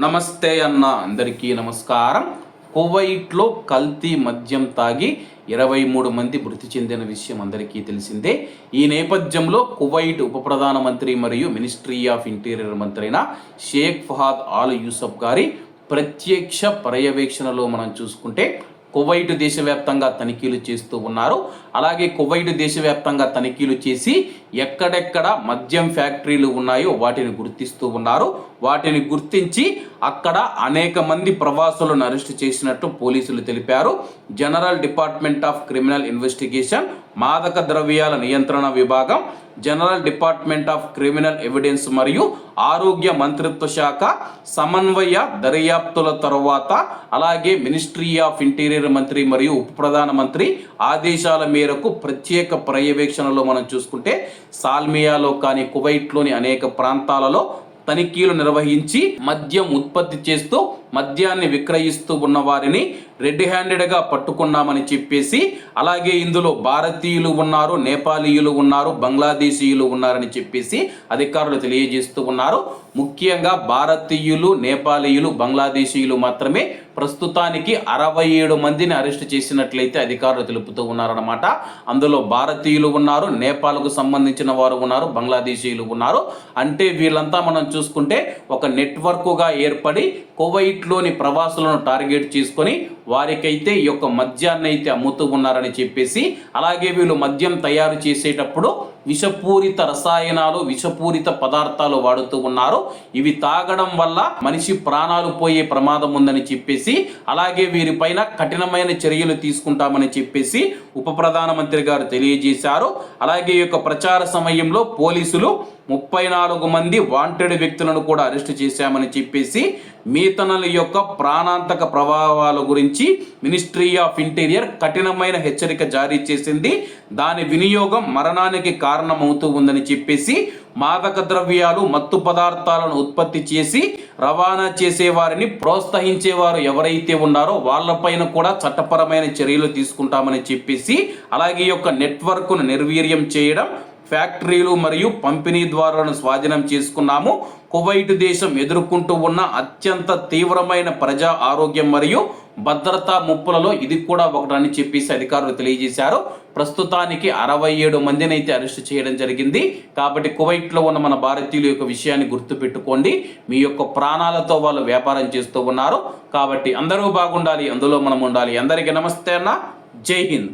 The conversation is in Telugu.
నమస్తే అన్న అందరికీ నమస్కారం. కువైట్లో కల్తీ మద్యం తాగి ఇరవై మూడు మంది మృతి చెందిన విషయం అందరికీ తెలిసిందే. ఈ నేపథ్యంలో కువైట్ ఉప ప్రధానమంత్రి మరియు మినిస్ట్రీ ఆఫ్ ఇంటీరియర్ మంత్రి అయిన షేక్ ఫహాద్ ఆల్ యూసఫ్ గారి ప్రత్యక్ష పర్యవేక్షణలో మనం చూసుకుంటే కువైట్ దేశవ్యాప్తంగా తనిఖీలు చేస్తూ ఉన్నారు. అలాగే కువైట్ దేశవ్యాప్తంగా తనిఖీలు చేసి ఎక్కడెక్కడ మద్యం ఫ్యాక్టరీలు ఉన్నాయో వాటిని గుర్తిస్తూ ఉన్నారు. వాటిని గుర్తించి అక్కడ అనేక మంది ప్రవాసులను అరెస్ట్ చేసినట్టు పోలీసులు తెలిపారు. General department of criminal investigation మాదక ద్రవ్యాల నియంత్రణ విభాగం general department of criminal evidence మరియు ఆరోగ్య మంత్రిత్వ శాఖ సమన్వయ దర్యాప్తుల తర్వాత అలాగే మినిస్ట్రీ ఆఫ్ ఇంటీరియర్ మంత్రి మరియు ఉప ప్రధానమంత్రి ఆదేశాల మేరకు ప్రత్యేక పర్యవేక్షణలో మనం చూసుకుంటే సాల్మియాలో కానీ కువైట్లోని అనేక ప్రాంతాలలో తనిఖీలు నిర్వహించి మద్యం ఉత్పత్తి చేస్తూ మద్యాన్ని విక్రయిస్తూ ఉన్న వారిని రెడ్ హ్యాండెడ్గా పట్టుకున్నామని చెప్పేసి అలాగే ఇందులో భారతీయులు ఉన్నారు నేపాలీయులు ఉన్నారు బంగ్లాదేశీయులు ఉన్నారని చెప్పేసి అధికారులు తెలియజేస్తూ ఉన్నారు. ముఖ్యంగా భారతీయులు నేపాలీయులు బంగ్లాదేశీయులు మాత్రమే ప్రస్తుతానికి అరవై ఏడు మందిని అరెస్ట్ చేసినట్లయితే అధికారులు తెలుపుతూ ఉన్నారన్నమాట. అందులో భారతీయులు ఉన్నారు నేపాల్కు సంబంధించిన వారు ఉన్నారు బంగ్లాదేశీయులు ఉన్నారు. అంటే వీళ్ళంతా మనం చూసుకుంటే ఒక నెట్వర్క్గా ఏర్పడి కువైట్లోని ప్రవాసులను టార్గెట్ చేసుకొని వారికైతే ఈ యొక్క మద్యాన్ని అయితే అమ్ముతూ ఉన్నారని చెప్పేసి అలాగే వీళ్ళు మద్యం తయారు చేసేటప్పుడు విషపూరిత రసాయనాలు విషపూరిత పదార్థాలు వాడుతూ ఉన్నారు. ఇవి తాగడం వల్ల మనిషి ప్రాణాలు పోయే ప్రమాదం ఉందని చెప్పేసి అలాగే వీరిపైన కఠినమైన చర్యలు తీసుకుంటామని చెప్పేసి ఉప ప్రధానమంత్రి గారు తెలియజేశారు. అలాగే ఈ యొక్క ప్రచార సమయంలో పోలీసులు ముప్పై నాలుగు మంది వాంటెడ్ వ్యక్తులను కూడా అరెస్ట్ చేశామని చెప్పేసి మీతనల యొక్క ప్రాణాంతక ప్రభావాల గురించి మినిస్ట్రీ ఆఫ్ ఇంటీరియర్ కఠినమైన హెచ్చరిక జారీ చేసింది. దాని వినియోగం మరణానికి కారణమవుతూ ఉందని చెప్పేసి మాదక ద్రవ్యాలు మత్తు పదార్థాలను ఉత్పత్తి చేసి రవాణా చేసే వారిని ప్రోత్సహించేవారు ఎవరైతే ఉన్నారో వాళ్ళపైన కూడా చట్టపరమైన చర్యలు తీసుకుంటామని చెప్పేసి అలాగే ఈ యొక్క నెట్వర్క్ను నిర్వీర్యం చేయడం ఫ్యాక్టరీలు మరియు పంపిణీ ద్వారాలను స్వాధీనం చేసుకున్నాము. కువైట్ దేశం ఎదుర్కొంటూ ఉన్న అత్యంత తీవ్రమైన ప్రజా ఆరోగ్యం మరియు భద్రతా ముప్పులలో ఇది కూడా ఒకటని చెప్పేసి అధికారులు తెలియజేశారు. ప్రస్తుతానికి అరవై ఏడు మందిని అయితే అరెస్ట్ చేయడం జరిగింది. కాబట్టి కువైట్లో ఉన్న మన భారతీయుల యొక్క విషయాన్ని గుర్తుపెట్టుకోండి. మీ యొక్క ప్రాణాలతో వాళ్ళు వ్యాపారం చేస్తూ ఉన్నారు. కాబట్టి అందరూ బాగుండాలి అందులో మనం ఉండాలి. అందరికీ నమస్తే అన్న. జై హింద్.